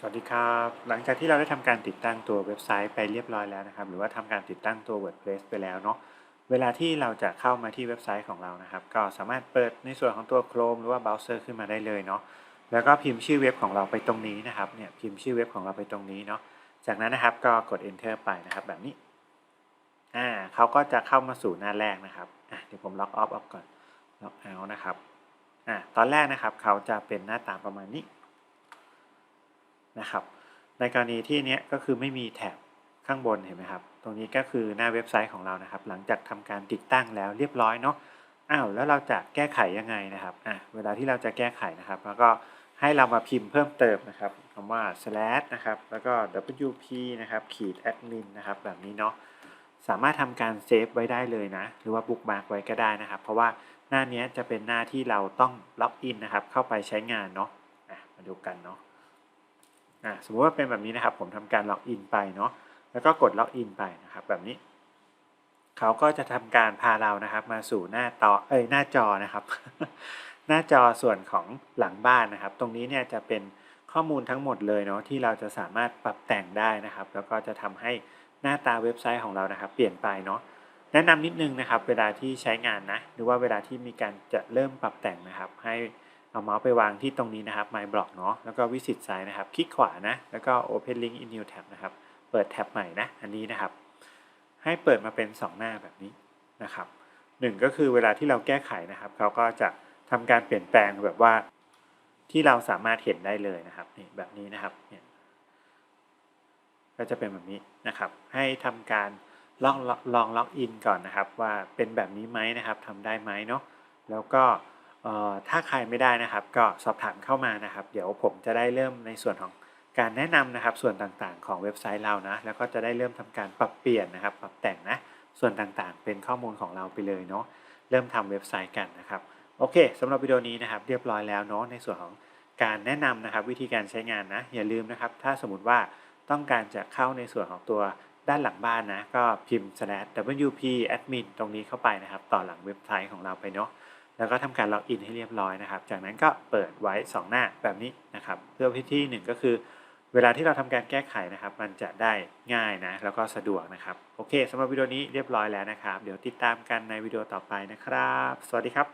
สวัสดีครับ หลังจากที่เราได้ทำการติดตั้งตัวเว็บไซต์ไปเรียบร้อยแล้วนะครับ หรือว่าทำการติดตั้งตัว WordPress ไปแล้วเนาะเวลาที่เราจะเข้ามาที่เว็บไซต์ของเรานะครับ ก็สามารถเปิดในส่วนของตัว Chrome หรือว่าเบราว์เซอร์ขึ้นมาได้เลยเนาะแล้วก็พิมพ์ชื่อเว็บของเราไปตรงนี้นะครับเนี่ยพิมพ์ชื่อเว็บของเราไปตรงนี้เนาะจากนั้นนะครับก็กด enter ไปนะครับแบบนี้อ่าเขาก็จะเข้ามาสู่หน้าแรกนะครับอะเดี๋ยวผมล็อกออฟออกก่อนล็อกเอานะครับอ่าตอนแรกนะครับเขาจะเป็นหน้าตาประมาณนี้ นะครับ ในกรณีที่นี้ก็คือไม่มีแท็บข้างบนเห็นไหมครับ ตรงนี้ก็คือหน้าเว็บไซต์ของเรานะครับ หลังจากทำการติดตั้งแล้วเรียบร้อยเนาะ อ้าวแล้วเราจะแก้ไขยังไงนะครับ อะเวลาที่เราจะแก้ไขนะครับ แล้วก็ให้เรามาพิมพ์เพิ่มเติมนะครับคำว่า slash นะครับ แล้วก็ wp นะครับขีด admin นะครับ แบบนี้เนาะ สามารถทำการเซฟไว้ได้เลยนะ หรือว่าบุ๊กมาร์กไว้ก็ได้นะครับ เพราะว่าหน้านี้จะเป็นหน้าที่เราต้องล็อกอินนะครับ เข้าไปใช้งานเนาะ อะ มาดูกันเนาะ อ่าสมมติว่าเป็นแบบนี้นะครับ ผมทำการล็อกอินไปเนาะแล้วก็กดล็อกอินไปนะครับ แบบนี้เขาก็จะทำการพาเรานะครับ มาสู่หน้าต่อเอ้ยหน้าจอนะครับ หน้าจอส่วนของหลังบ้านนะครับ ตรงนี้เนี่ยจะเป็นข้อมูลทั้งหมดเลยเนาะที่เราจะสามารถปรับแต่งได้นะครับ แล้วก็จะทำให้หน้าตาเว็บไซต์ของเรานะครับ เปลี่ยนไปเนาะแนะนำนิดนึงนะครับ เวลาที่ใช้งานนะ หรือว่าเวลาที่มีการจะเริ่มปรับแต่งนะครับ ให้ เอาเมาส์ไปวางที่ตรงนี้นะครับ My Block เนาะแล้วก็ Visit Site นะครับ คลิกขวานะ แล้วก็ Open Link in New Tab นะครับ เปิดแท็บใหม่นะ อันนี้นะครับ ให้เปิดมาเป็น 2 หน้าแบบนี้นะครับหนึ่งก็คือเวลาที่เราแก้ไขนะครับ เขาก็จะทำการเปลี่ยนแปลงแบบว่า ที่เราสามารถเห็นได้เลยนะครับนี่แบบนี้นะครับเนี่ยก็จะเป็นแบบนี้นะครับ ให้ทำการลองลองล็อกอินก่อนนะครับ ว่าเป็นแบบนี้ไหมนะครับทำได้ไหมเนาะแล้วก็ ถ้าใครไม่ได้นะครับ ก็สอบถามเข้ามานะครับ เดี๋ยวผมจะได้เริ่มในส่วนของการแนะนำนะครับ ส่วนต่างๆ ของเว็บไซต์เรานะ แล้วก็จะได้เริ่มทำการปรับเปลี่ยนนะครับ ปรับแต่งนะ ส่วนต่างๆ เป็นข้อมูลของเราไปเลยเนาะ เริ่มทำเว็บไซต์กันนะครับ โอเคสำหรับวิดีโอนี้นะครับ เรียบร้อยแล้วเนาะ ในส่วนของการแนะนำนะครับ วิธีการใช้งานนะ อย่าลืมนะครับ ถ้าสมมติว่าต้องการจะเข้าในส่วนของตัวด้านหลังบ้านนะ ก็พิมพ์ slash wp admin ตรงนี้เข้าไปนะครับ ต่อหลังเว็บไซต์ของเราไปเนาะ แล้วก็ทำการล็อกอินให้เรียบร้อยนะครับ จากนั้นก็เปิดไว้ 2 หน้าแบบนี้นะครับ เพื่อพิธีหนึ่งก็คือ เวลาที่เราทำการแก้ไขนะครับ มันจะได้ง่ายนะ แล้วก็สะดวกนะครับ โอเคสำหรับวิดีโอนี้เรียบร้อยแล้วนะครับ เดี๋ยวติดตามกันในวิดีโอต่อไปนะครับ สวัสดีครับ